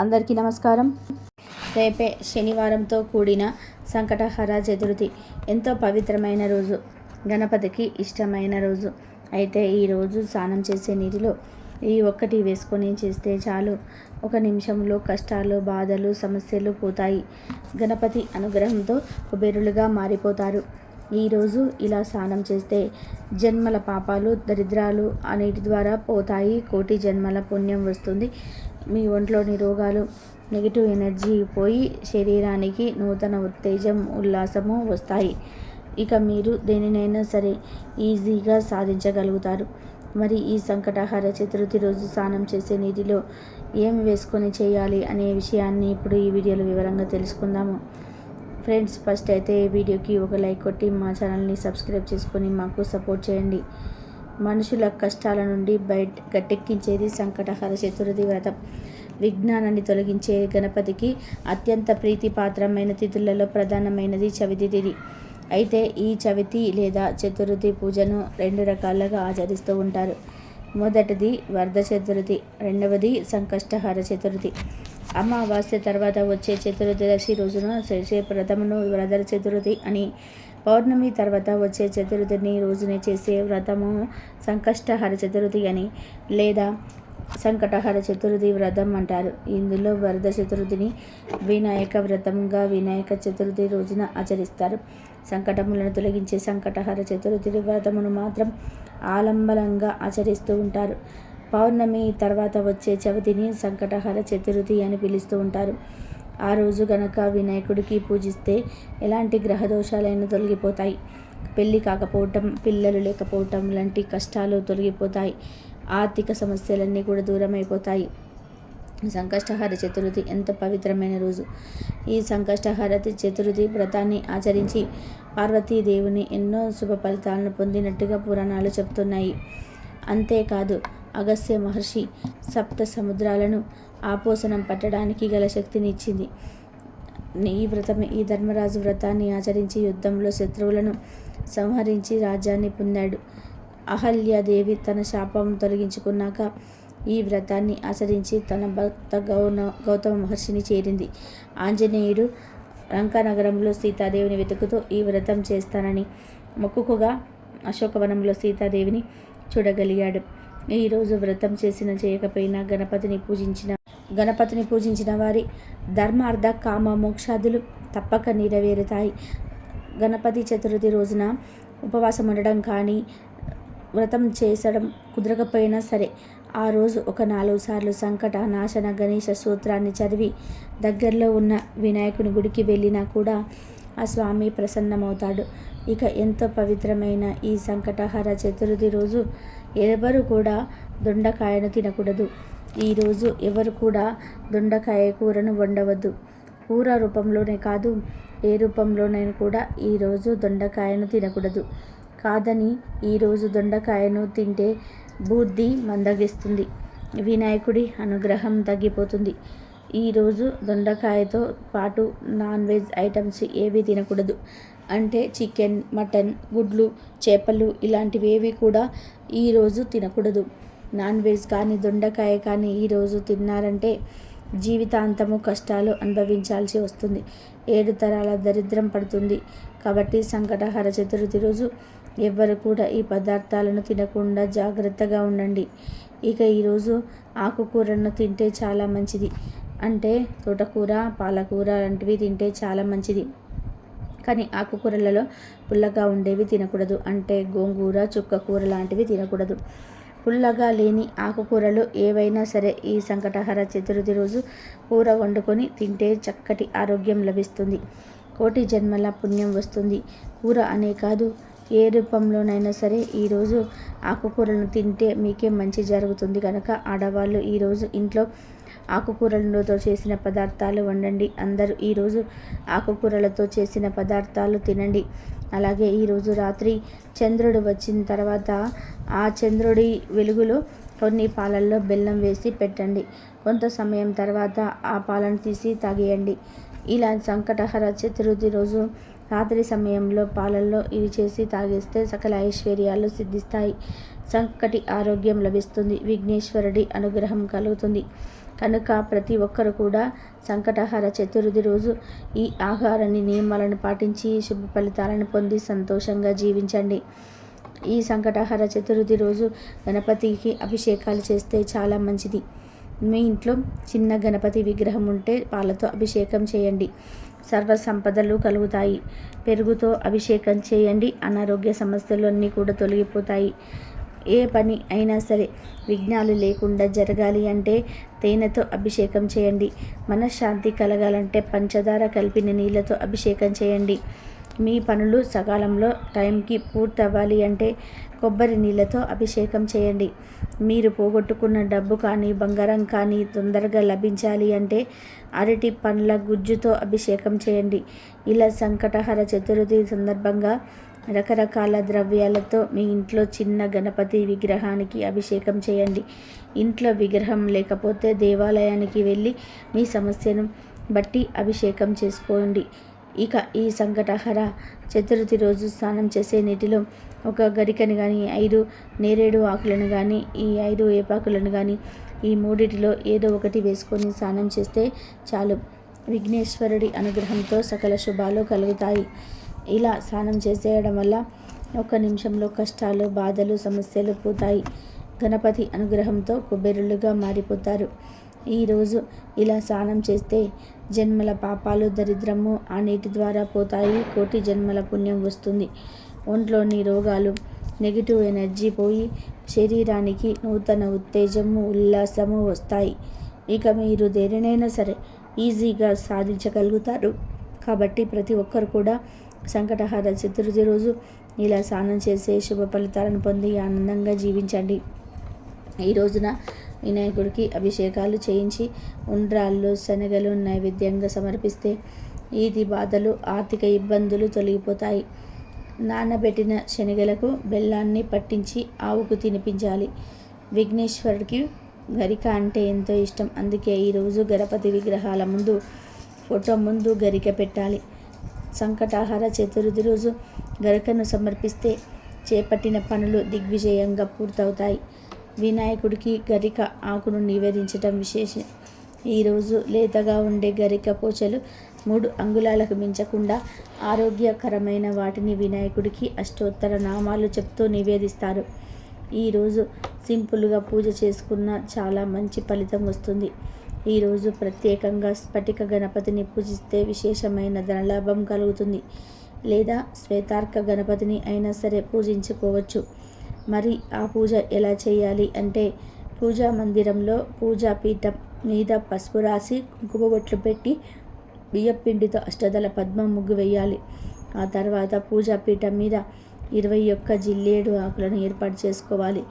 అందరికీ నమస్కారం. రేపే శనివారంతో కూడిన సంకటహర చతుర్థి. ఎంతో పవిత్రమైన రోజు. గణపతికి ఇష్టమైన రోజు. అయితే ఈరోజు స్నానం చేసే నీటిలో ఈ ఒక్కటి వేసుకొని చేస్తే చాలు. ఒక నిమిషంలో కష్టాలు బాధలు సమస్యలు పోతాయి. గణపతి అనుగ్రహంతో కుబేరులుగా మారిపోతారు. ఈరోజు ఇలా స్నానం చేస్తే జన్మల పాపాలు దరిద్రాలు అన్నిటి ద్వారా పోతాయి. కోటి జన్మల పుణ్యం వస్తుంది. మీ ఒంట్లోని రోగాలు నెగిటివ్ ఎనర్జీ పోయి శరీరానికి నూతన ఉత్తేజం ఉల్లాసము వస్తాయి. ఇక మీరు దేనినైనా సరే ఈజీగా సాధించగలుగుతారు. మరి ఈ సంకటహార చతుర్థి రోజు స్నానం చేసే నీటిలో ఏం వేసుకొని చేయాలి అనే విషయాన్ని ఇప్పుడు ఈ వీడియోలో వివరంగా తెలుసుకుందాము. ఫ్రెండ్స్ ఫస్ట్ అయితే ఈ వీడియోకి ఒక లైక్ కొట్టి మా ఛానల్ని సబ్స్క్రైబ్ చేసుకొని మాకు సపోర్ట్ చేయండి. మనుషుల కష్టాల నుండి బయట గట్టెక్కించేది సంకటహర చతుర్థి వ్రతం. విజ్ఞానాన్ని తొలగించే గణపతికి అత్యంత ప్రీతిపాత్రమైన తిథులలో ప్రధానమైనది చవితి తిథి. అయితే ఈ చవితి లేదా చతుర్థి పూజను రెండు రకాలుగా ఆచరిస్తూ ఉంటారు. మొదటిది వరద చతుర్థి రెండవది సంకష్టహర చతుర్థి అమావాస్య తర్వాత వచ్చే చతుర్దశి రోజున చేసే వ్రతమును వరద చతుర్థి అని పౌర్ణమి తర్వాత వచ్చే చతుర్థిని రోజునే చేసే వ్రతము సంకష్టహర చతుర్థి అని లేదా సంకటహర చతుర్థి వ్రతం అంటారు. ఇందులో వరద చతుర్థిని వినాయక వ్రతంగా వినాయక చతుర్థి రోజున ఆచరిస్తారు. సంకటములను తొలగించే సంకటహర చతుర్థి వ్రతమును మాత్రం ఆలంబనంగా ఆచరిస్తూ ఉంటారు. పౌర్ణమి తర్వాత వచ్చే చవితిని సంకటహర చతుర్థి అని పిలుస్తూ ఉంటారు. ఆ రోజు గనక వినాయకుడికి పూజిస్తే ఎలాంటి గ్రహ దోషాలైనా తొలగిపోతాయి. పెళ్ళి కాకపోవటం పిల్లలు లేకపోవటం లాంటి కష్టాలు తొలగిపోతాయి. ఆర్థిక సమస్యలన్నీ కూడా దూరం అయిపోతాయి సంకష్టహార చతుర్థి ఎంత పవిత్రమైన రోజు. ఈ సంకష్టహార చతుర్థి వ్రతాన్ని ఆచరించి పార్వతీదేవుని ఎన్నో శుభ ఫలితాలను పొందినట్టుగా పురాణాలు చెప్తున్నాయి అంతేకాదు అగస్త్య మహర్షి సప్త సముద్రాలను ఆపోసనం పట్టడానికి గల శక్తిని ఇచ్చింది ఈ వ్రతమే ఈ ధర్మరాజు వ్రతాన్ని ఆచరించి యుద్ధంలో శత్రువులను సంహరించి రాజ్యాన్ని పొందాడు. అహల్యాదేవి తన శాపం తొలగించుకున్నాక ఈ వ్రతాన్ని ఆచరించి తన భక్త గౌన గౌతమ మహర్షిని చేరింది. ఆంజనేయుడు నగరంలో సీతాదేవిని వెతుకుతూ ఈ వ్రతం చేస్తానని మొక్కుకుగా అశోకవనంలో సీతాదేవిని చూడగలిగాడు. ఈరోజు వ్రతం చేసిన చేయకపోయినా గణపతిని పూజించిన గణపతిని పూజించిన వారి ధర్మార్థ కామ మోక్షాదులు తప్పక నెరవేరుతాయి. గణపతి చతుర్థి రోజున ఉపవాసం ఉండడం కానీ వ్రతం చేసడం కుదరకపోయినా సరే ఆ రోజు ఒక నాలుగు సార్లు సంకట నాశన గణేష సూత్రాన్ని చదివి దగ్గరలో ఉన్న వినాయకుని గుడికి వెళ్ళినా కూడా ఆ స్వామి ప్రసన్నమవుతాడు. ఇక ఎంతో పవిత్రమైన ఈ సంకటహర చతుర్థి రోజు ఎవరు కూడా దొండకాయను తినకూడదు. ఈరోజు ఎవరు కూడా దొండకాయ కూరను వండవద్దు. కూర రూపంలోనే కాదు ఏ రూపంలోనైనా కూడా ఈరోజు దొండకాయను తినకూడదు. కాదని ఈరోజు దొండకాయను తింటే బుద్ధి మందగిస్తుంది. వినాయకుడి అనుగ్రహం తగ్గిపోతుంది. ఈరోజు దొండకాయతో పాటు నాన్ వెజ్ ఐటమ్స్ ఏవి తినకూడదు. అంటే చికెన్ మటన్ గుడ్లు చేపలు ఇలాంటివి ఏవి కూడా ఈరోజు తినకూడదు. నాన్ వెజ్ కానీ దొండకాయ కానీ ఈరోజు తిన్నారంటే జీవితాంతము కష్టాలు అనుభవించాల్సి వస్తుంది. ఏడు తరాల దరిద్రం పడుతుంది కాబట్టి సంకటహర చతుర్థి రోజు ఎవ్వరు కూడా ఈ పదార్థాలను తినకుండా జాగ్రత్తగా ఉండండి. ఇక ఈరోజు ఆకుకూరను తింటే చాలా మంచిది. అంటే తోటకూర పాలకూర లాంటివి తింటే చాలా మంచిది. కానీ ఆకుకూరలలో పుల్లగా ఉండేవి తినకూడదు. అంటే గోంగూర చుక్కకూర లాంటివి తినకూడదు. పుల్లగా లేని ఆకుకూరలు ఏవైనా సరే ఈ సంకటహర చతుర్థి రోజు కూర వండుకొని తింటే చక్కటి ఆరోగ్యం లభిస్తుంది. కోటి జన్మల పుణ్యం వస్తుంది. కూర అనే కాదు ఏ రూపంలోనైనా సరే ఈరోజు ఆకుకూరలను తింటే మీకే మంచి జరుగుతుంది కనుక ఆడవాళ్ళు ఈరోజు ఇంట్లో ఆకుకూరలతో చేసిన పదార్థాలు వండండి. అందరూ ఈరోజు ఆకుకూరలతో చేసిన పదార్థాలు తినండి. అలాగే ఈరోజు రాత్రి చంద్రుడు వచ్చిన తర్వాత ఆ చంద్రుడి వెలుగులో కొన్ని పాలల్లో బెల్లం వేసి పెట్టండి. కొంత సమయం తర్వాత ఆ పాలను తీసి తాగేయండి. ఇలా సంకటహర చతుర్థి రోజు రాత్రి సమయంలో పాలల్లో ఇవి చేసి తాగేస్తే సకల ఐశ్వర్యాలు సిద్ధిస్తాయి. సంకటి ఆరోగ్యం లభిస్తుంది. విఘ్నేశ్వరుడి అనుగ్రహం కలుగుతుంది. కనుక ప్రతి ఒక్కరు కూడా సంకటహార చతుర్థి రోజు ఈ ఆహారాన్ని నియమాలను పాటించి శుభ ఫలితాలను పొంది సంతోషంగా జీవించండి. ఈ సంకటహార చతుర్థి రోజు గణపతికి అభిషేకాలు చేస్తే చాలా మంచిది. మీ ఇంట్లో చిన్న గణపతి విగ్రహం ఉంటే పాలతో అభిషేకం చేయండి. సర్వ సంపదలు కలుగుతాయి. పెరుగుతో అభిషేకం చేయండి. అనారోగ్య సమస్యలు అన్నీ కూడా తొలగిపోతాయి. ఏ పని అయినా సరే విఘ్నాలు లేకుండా జరగాలి అంటే తేనెతో అభిషేకం చేయండి. మనశ్శాంతి కలగాలంటే పంచదార కలిపిన నీళ్ళతో అభిషేకం చేయండి. మీ పనులు సకాలంలో టైంకి పూర్తవ్వాలి అంటే కొబ్బరి నీళ్ళతో అభిషేకం చేయండి. మీరు పోగొట్టుకున్న డబ్బు కానీ బంగారం కానీ తొందరగా లభించాలి అంటే అరటి పండ్ల గుజ్జుతో అభిషేకం చేయండి. ఇలా సంకటహర చతుర్థి సందర్భంగా రకరకాల ద్రవ్యాలతో మీ ఇంట్లో చిన్న గణపతి విగ్రహానికి అభిషేకం చేయండి. ఇంట్లో విగ్రహం లేకపోతే దేవాలయానికి వెళ్ళి మీ సమస్యను బట్టి అభిషేకం చేసుకోండి. ఇక ఈ సంకటహర చతుర్థి రోజు స్నానం చేసే నీటిలో ఒక గరికను కానీ ఐదు నేరేడు ఆకులను కానీ ఈ ఐదు ఏపాకులను కానీ ఈ మూడిటిలో ఏదో ఒకటి వేసుకొని స్నానం చేస్తే చాలు. విఘ్నేశ్వరుడి అనుగ్రహంతో సకల శుభాలు కలుగుతాయి. ఇలా స్నానం చేసేయడం వల్ల ఒక నిమిషంలో కష్టాలు బాధలు సమస్యలు పోతాయి. గణపతి అనుగ్రహంతో కుబేరులుగా మారిపోతారు. ఈరోజు ఇలా స్నానం చేస్తే జన్మల పాపాలు దరిద్రము ఆ నీటి ద్వారా పోతాయి. కోటి జన్మల పుణ్యం వస్తుంది. ఒంట్లోని రోగాలు నెగిటివ్ ఎనర్జీ పోయి శరీరానికి నూతన ఉత్తేజము ఉల్లాసము వస్తాయి. ఇక మీరు దేనినైనా సరే ఈజీగా సాధించగలుగుతారు. కాబట్టి ప్రతి ఒక్కరు కూడా సంకటహార చతుర్థి రోజు ఇలా స్నానం చేసే శుభ ఫలితాలను పొంది ఆనందంగా జీవించండి. ఈ రోజున వినాయకుడికి అభిషేకాలు చేయించి ఉండ్రాళ్ళు శనగలు నైవేద్యంగా సమర్పిస్తే ఈది బాధలు ఆర్థిక ఇబ్బందులు తొలగిపోతాయి. నానబెట్టిన శనగలకు బెల్లాన్ని పట్టించి ఆవుకు తినిపించాలి. విఘ్నేశ్వరుడికి గరిక అంటే ఎంతో ఇష్టం. అందుకే ఈరోజు గణపతి విగ్రహాల ముందు ఫోటో ముందు గరిక పెట్టాలి. సంకటాహార చతుర్థి రోజు గరికను సమర్పిస్తే చేపట్టిన పనులు దిగ్విజయంగా పూర్తవుతాయి. వినాయకుడికి గరిక ఆకును నివేదించటం విశేషం. ఈరోజు లేతగా ఉండే గరిక పోచలు మూడు అంగుళాలకు మించకుండా ఆరోగ్యకరమైన వాటిని వినాయకుడికి అష్టోత్తర నామాలు చెప్తూ నివేదిస్తారు. ఈరోజు సింపుల్గా పూజ చేసుకున్న చాలా మంచి ఫలితం వస్తుంది. ఈరోజు ప్రత్యేకంగా స్ఫటిక గణపతిని పూజిస్తే విశేషమైన ధనలాభం కలుగుతుంది. లేదా శ్వేతార్క గణపతిని అయినా సరే పూజించుకోవచ్చు. మరి ఆ పూజ ఎలా చేయాలి అంటే పూజా మందిరంలో పూజా పీఠం మీద పసుపు రాసి కుంకుమ బొట్లు పెట్టి బియ్యపిండితో అష్టదల పద్మం ముగ్గు వేయాలి. ఆ తర్వాత పూజా పీఠం మీద ఇరవై ఒక్క జిల్లేడు ఆకులను ఏర్పాటు చేసుకోవాలి.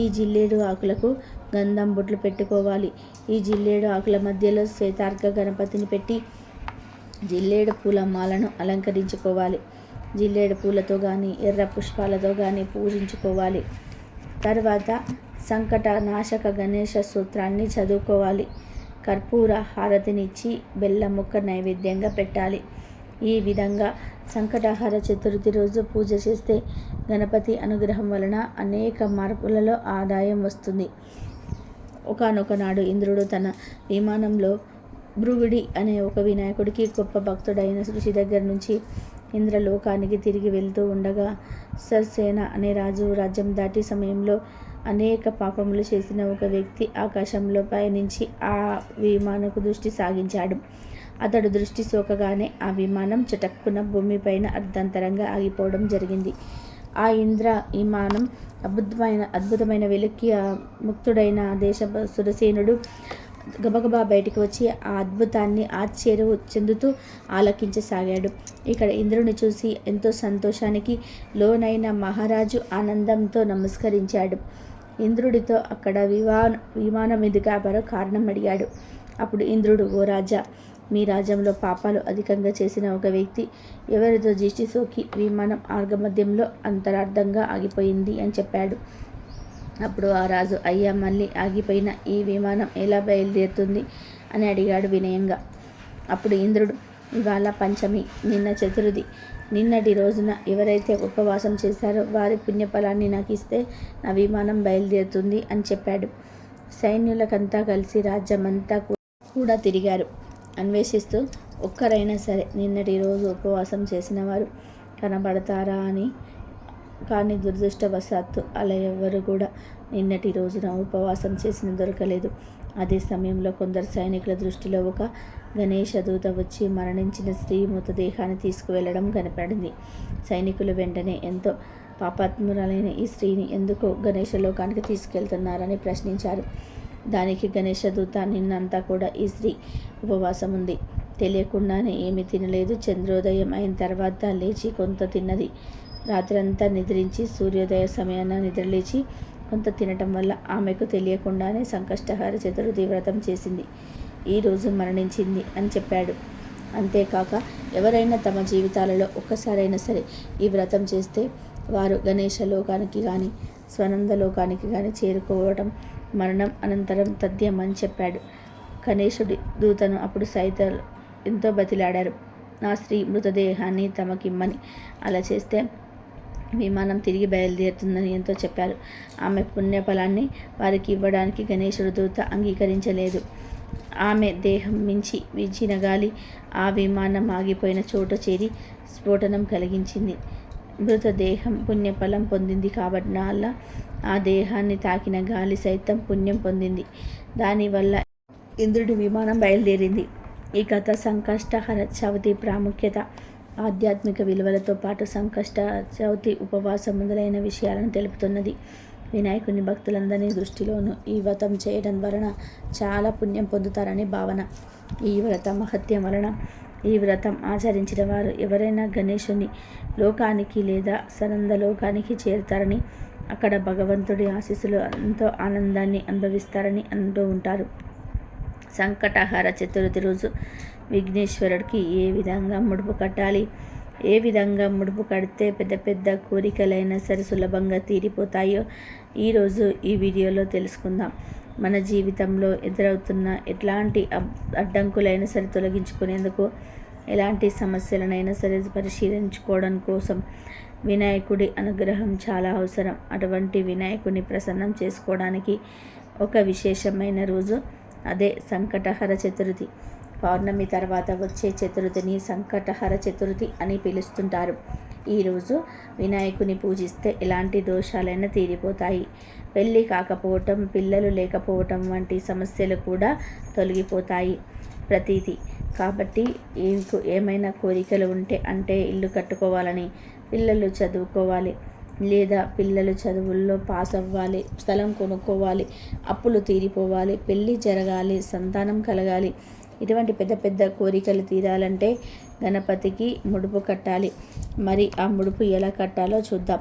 ఈ జిల్లేడు ఆకులకు గంధం బొట్లు పెట్టుకోవాలి. ఈ జిల్లేడు ఆకుల మధ్యలో శ్వేతార్క గణపతిని పెట్టి జిల్లేడు పూల మాలను అలంకరించుకోవాలి. జిల్లేడు పూలతో కానీ ఎర్ర పుష్పాలతో కానీ పూజించుకోవాలి. తర్వాత సంకట నాశక గణేష సూత్రాన్ని చదువుకోవాలి. కర్పూర హారతినిచ్చి బెల్లం ముక్క నైవేద్యంగా పెట్టాలి. ఈ విధంగా సంకటహార చతుర్థి రోజు పూజ చేస్తే గణపతి అనుగ్రహం వలన అనేక మార్పులలో ఆదాయం వస్తుంది. ఒకనొక నాడు ఇంద్రుడు తన విమానంలో భృగుడి అనే ఒక వినాయకుడికి గొప్ప భక్తుడైన ఋషి దగ్గర నుంచి ఇంద్రలోకానికి తిరిగి వెళ్తూ ఉండగా సర్సేన అనే రాజు రాజ్యం దాటి సమయంలో అనేక పాపములు చేసిన ఒక వ్యక్తి ఆకాశంలో పయనించి ఆ విమానకు దృష్టి సాగించాడు. అతడు దృష్టి సోకగానే ఆ విమానం చటక్కున భూమిపైన అర్ధంతరంగా ఆగిపోవడం జరిగింది. ఆ ఇంద్ర విమానం అద్భుతమైన అద్భుతమైన వెలుక్కి ముక్తుడైన దేశ సురసేనుడు గబగబా బయటికి వచ్చి ఆ అద్భుతాన్ని ఆశ్చర్య చెందుతూ ఆలకించసాగాడు. ఇక్కడ ఇంద్రుని చూసి ఎంతో సంతోషానికి లోనైన మహారాజు ఆనందంతో నమస్కరించాడు. ఇంద్రుడితో అక్కడ విమాన విమానం ఎదుగా మరో కారణం అడిగాడు. అప్పుడు ఇంద్రుడు ఓ రాజా మీ రాజ్యంలో పాపాలు అధికంగా చేసిన ఒక వ్యక్తి ఎవరితో దిష్టి సోకి విమానం మార్గమధ్యంలో అంతరార్థంగా ఆగిపోయింది అని చెప్పాడు. అప్పుడు ఆ రాజు అయ్యా మళ్ళీ ఆగిపోయిన ఈ విమానం ఎలా బయలుదేరుతుంది? అని అడిగాడు వినయంగా. అప్పుడు ఇంద్రుడు ఇవాళ పంచమి నిన్న చతుర్థి. నిన్నటి రోజున ఎవరైతే ఉపవాసం చేశారో వారి పుణ్యఫలాన్ని నాకు ఇస్తే నా విమానం బయలుదేరుతుంది అని చెప్పాడు. సైన్యులకంతా కలిసి రాజ్యమంతా కూడా తిరిగారు. అన్వేషిస్తూ ఒక్కరైనా సరే నిన్నటి రోజు ఉపవాసం చేసిన వారు కనబడతారా? అని కానీ దురదృష్టవశాత్తు అలా ఎవ్వరు కూడా నిన్నటి రోజున ఉపవాసం చేసిన దొరకలేదు. అదే సమయంలో కొందరు సైనికుల దృష్టిలో ఒక గణేష దూత వచ్చి మరణించిన స్త్రీ మృతదేహాన్ని తీసుకువెళ్ళడం కనపడింది. సైనికులు వెంటనే ఎంతో పాపాత్మురాలైన ఈ స్త్రీని ఎందుకు గణేష లోకానికి తీసుకెళ్తున్నారని ప్రశ్నించారు. దానికి గణేష దూత నిన్నంతా కూడా ఈ స్త్రీ ఉపవాసం ఉంది. తెలియకుండానే ఏమి తినలేదు. చంద్రోదయం అయిన తర్వాత లేచి కొంత తిన్నది. రాత్రంతా నిద్రించి సూర్యోదయ సమయాన నిద్రలేచి కొంత తినటం వల్ల ఆమెకు తెలియకుండానే సంకష్టహార చతుర్థి వ్రతం చేసింది ఈరోజు మరణించింది అని చెప్పాడు. అంతేకాక ఎవరైనా తమ జీవితాలలో ఒక్కసారైనా సరే ఈ వ్రతం చేస్తే వారు గణేష లోకానికి కానీ స్వనంద లోకానికి కానీ చేరుకోవటం మరణం అనంతరం తథ్యమని చెప్పాడు. గణేశుడి దూతను అప్పుడు సైతం ఎంతో బతిలాడారు. నా స్త్రీ మృతదేహాన్ని తమకిమ్మని అలా చేస్తే విమానం తిరిగి బయలుదేరుతుందని ఎంతో చెప్పారు. ఆమె పుణ్యఫలాన్ని వారికి ఇవ్వడానికి గణేశుడు దూత అంగీకరించలేదు. ఆమె దేహం మించి విచ్చిన గాలి ఆ విమానం ఆగిపోయిన చోట చేరి స్ఫోటనం కలిగించింది. మృతదేహం పుణ్యఫలం పొందింది కాబట్టి వల్ల ఆ దేహాన్ని తాకిన గాలి సైతం పుణ్యం పొందింది. దానివల్ల ఇంద్రుడి విమానం బయలుదేరింది. ఈ కథ సంకష్టహర చవితి ప్రాముఖ్యత ఆధ్యాత్మిక విలువలతో పాటు సంకష్ట చవితి ఉపవాసం మొదలైన విషయాలను తెలుపుతున్నది. వినాయకుని భక్తులందరినీ దృష్టిలోనూ ఈ వ్రతం చేయడం వలన చాలా పుణ్యం పొందుతారని భావన. ఈ వ్రత మహత్యం వలన ఈ వ్రతం ఆచరించిన వారు ఎవరైనా గణేశుని లోకానికి లేదా సనంద లోకానికి చేరుతారని అక్కడ భగవంతుడి ఆశీస్సులు ఎంతో ఆనందాన్ని అనుభవిస్తారని అంటూ ఉంటారు. సంకటహార చతుర్థి రోజు విఘ్నేశ్వరుడికి ఏ విధంగా ముడుపు కట్టాలి? ఏ విధంగా ముడుపు కడితే పెద్ద పెద్ద కోరికలైనా సరే సులభంగా తీరిపోతాయో ఈరోజు ఈ వీడియోలో తెలుసుకుందాం. మన జీవితంలో ఎదురవుతున్న ఎట్లాంటి అడ్డంకులైనా సరే తొలగించుకునేందుకు ఎలాంటి సమస్యలనైనా సరే పరిశీలించుకోవడం కోసం వినాయకుడి అనుగ్రహం చాలా అవసరం. అటువంటి వినాయకుడిని ప్రసన్నం చేసుకోవడానికి ఒక విశేషమైన రోజు అదే సంకటహర చతుర్థి. పౌర్ణమి తర్వాత వచ్చే చతుర్థిని సంకటహర చతుర్థి అని పిలుస్తుంటారు. ఈరోజు వినాయకుని పూజిస్తే ఎలాంటి దోషాలైనా తీరిపోతాయి. పెళ్ళి కాకపోవటం పిల్లలు లేకపోవటం వంటి సమస్యలు కూడా తొలగిపోతాయి ప్రతీది కాబట్టి ఏమైనా కోరికలు ఉంటే అంటే ఇల్లు కట్టుకోవాలని పిల్లలు చదువుకోవాలి లేదా పిల్లలు చదువుల్లో పాస్ అవ్వాలి స్థలం కొనుక్కోవాలి అప్పులు తీరిపోవాలి పెళ్ళి జరగాలి సంతానం కలగాలి ఇటువంటి పెద్ద పెద్ద కోరికలు తీరాలంటే గణపతికి ముడుపు కట్టాలి. మరి ఆ ముడుపు ఎలా కట్టాలో చూద్దాం.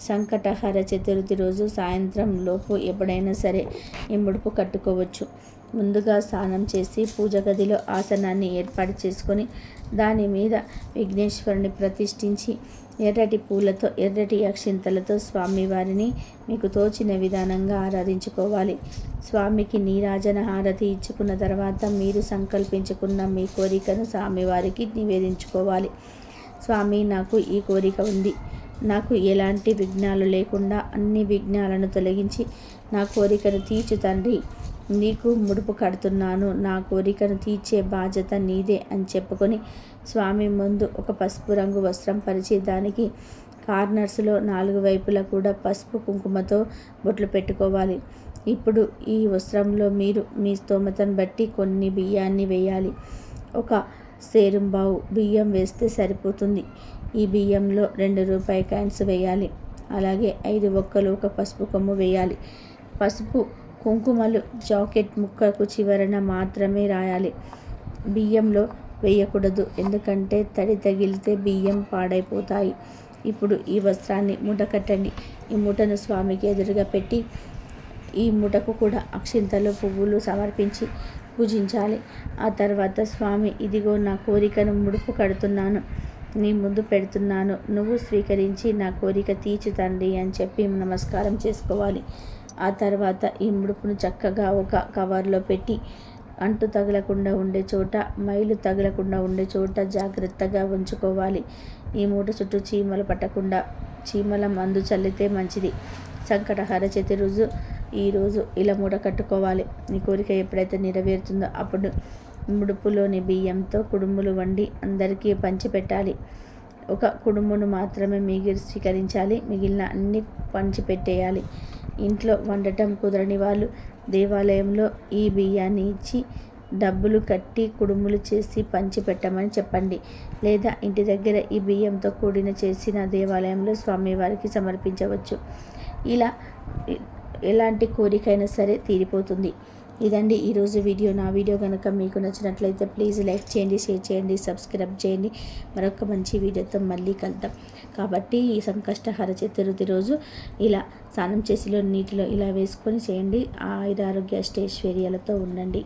సంకటహర చతుర్థి రోజు సాయంత్రం లోపు ఎప్పుడైనా సరే ఈ ముడుపు కట్టుకోవచ్చు. ముందుగా స్నానం చేసి పూజ గదిలో ఆసనాన్ని ఏర్పాటు చేసుకొని దాని మీద విఘ్నేశ్వరుని ప్రతిష్ఠించి ఎర్రటి పూలతో ఎర్రటి అక్షింతలతో స్వామివారిని మీకు తోచిన విధానంగా ఆరాధించుకోవాలి. స్వామికి నీరాజన హారతి ఇచ్చుకున్న తర్వాత మీరు సంకల్పించుకున్న మీ కోరికను స్వామివారికి నివేదించుకోవాలి. స్వామి నాకు ఈ కోరిక ఉంది. నాకు ఎలాంటి విఘ్నాలు లేకుండా అన్ని విఘ్నాలను తొలగించి నా కోరికను తీర్చు తండ్రి. నీకు ముడుపు కడుతున్నాను. నా కోరికను తీర్చే బాధ్యత నీదే అని చెప్పుకొని స్వామి ముందు ఒక పసుపు రంగు వస్త్రం పరిచి దానికి కార్నర్స్లో నాలుగు వైపులా కూడా పసుపు కుంకుమతో బొట్లు పెట్టుకోవాలి. ఇప్పుడు ఈ వస్త్రంలో మీరు మీ స్తోమతను బట్టి కొన్ని బియ్యాన్ని వేయాలి. ఒక సేరుంబావు బియ్యం వేస్తే సరిపోతుంది. ఈ బియ్యంలో రెండు రూపాయి కాయిన్స్ వేయాలి. అలాగే ఐదు ఒక్కలు ఒక పసుపు కొమ్ము వేయాలి. పసుపు కుంకుమలు జాకెట్ ముక్కకు చివరన మాత్రమే రాయాలి. బియ్యంలో వేయకూడదు. ఎందుకంటే తడి తగిలితే బియ్యం పాడైపోతాయి. ఇప్పుడు ఈ వస్త్రాన్ని మూట కట్టండి. ఈ మూటను స్వామికి ఎదురుగా పెట్టి ఈ మూటకు కూడా అక్షింతలు పువ్వులు సమర్పించి పూజించాలి. ఆ తర్వాత స్వామి ఇదిగో నా కోరికను ముడుపు కడుతున్నాను. నీ ముందు పెడుతున్నాను. నువ్వు స్వీకరించి నా కోరిక తీర్చుతండి అని చెప్పి నమస్కారం చేసుకోవాలి. ఆ తర్వాత ఈ ముడుపును చక్కగా ఒక కవర్లో పెట్టి అంటు తగలకుండా ఉండే చోట మైలు తగలకుండా ఉండే చోట జాగ్రత్తగా ఉంచుకోవాలి. ఈ మూట చుట్టూ చీమలు పట్టకుండా చీమల మందు చల్లితే మంచిది. సంకటహార చతి రోజు ఈరోజు ఇలా మూట కట్టుకోవాలి. నీ కోరిక ఎప్పుడైతే నెరవేరుతుందో అప్పుడు ముడుపులోని బియ్యంతో కుడుములు వండి అందరికీ పంచిపెట్టాలి. ఒక కుడుమును మాత్రమే మిగిలి స్వీకరించాలి. మిగిలిన అన్ని పంచిపెట్టేయాలి. ఇంట్లో వండటం కుదరని వాళ్ళు దేవాలయంలో ఈ బియ్యాన్ని ఇచ్చి డబ్బులు కట్టి కుడుములు చేసి పంచి పెట్టమని చెప్పండి. లేదా ఇంటి దగ్గర ఈ బియ్యంతో కూడిన చేసిన దేవాలయంలో స్వామివారికి సమర్పించవచ్చు. ఇలా ఎలాంటి కోరికైనా సరే తీరిపోతుంది. ఇదండి ఈరోజు వీడియో. నా వీడియో కనుక మీకు నచ్చినట్లయితే ప్లీజ్ లైక్ చేయండి షేర్ చేయండి సబ్స్క్రైబ్ చేయండి. మరొక మంచి వీడియోతో మళ్ళీ కలుద్దాం. కాబట్టి ఈ సంకష్టహార చతుర్థి రోజు ఇలా స్నానం చేసిలో నీటిలో ఇలా వేసుకొని చేయండి. ఆయుర ఆరోగ్య అష్టైశ్వర్యాలతో ఉండండి.